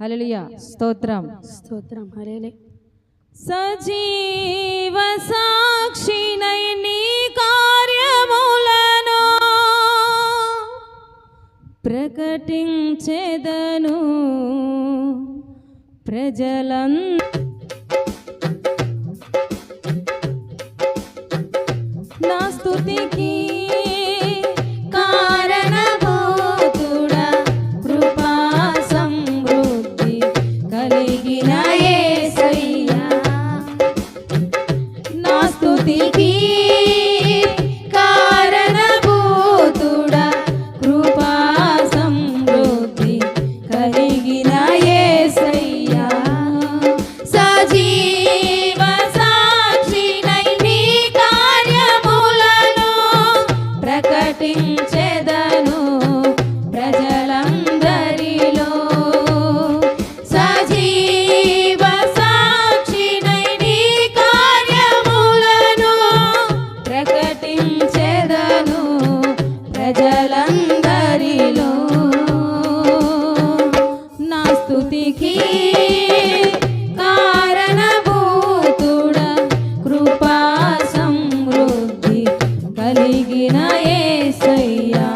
హలలియ స్తోత్రం. స్తోత్రం. హలేలే సజీవ సాక్షినై నీ కార్యములను ప్రకటించేదను ప్రజలంతా देखी నాయసయ్యా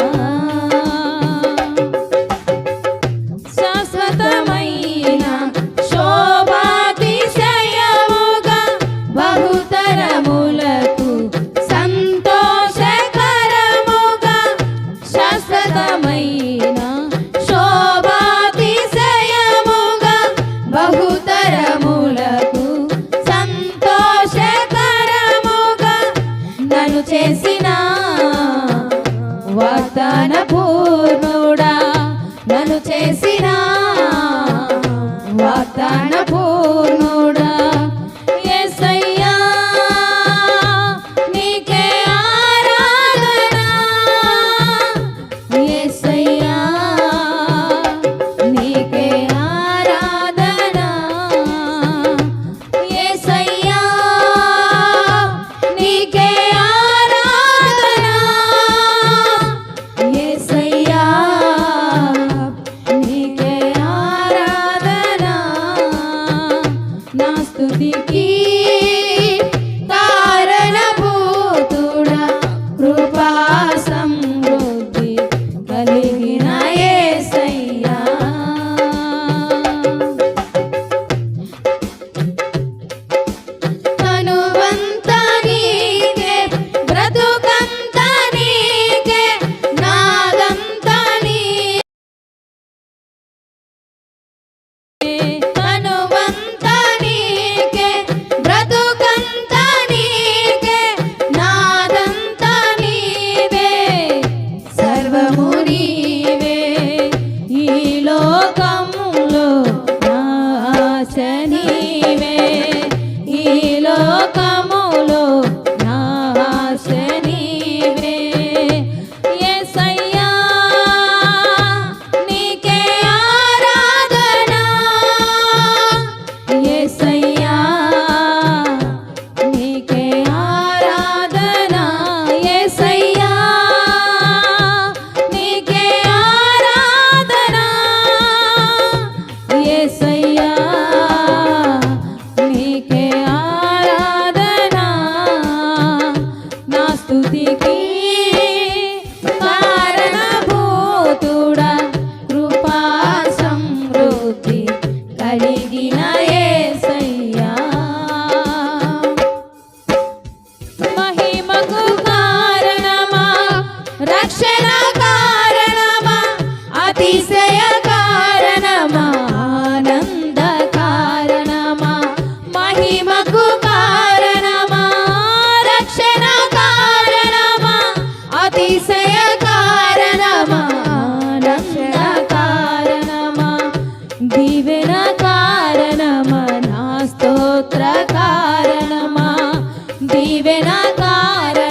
viven acá.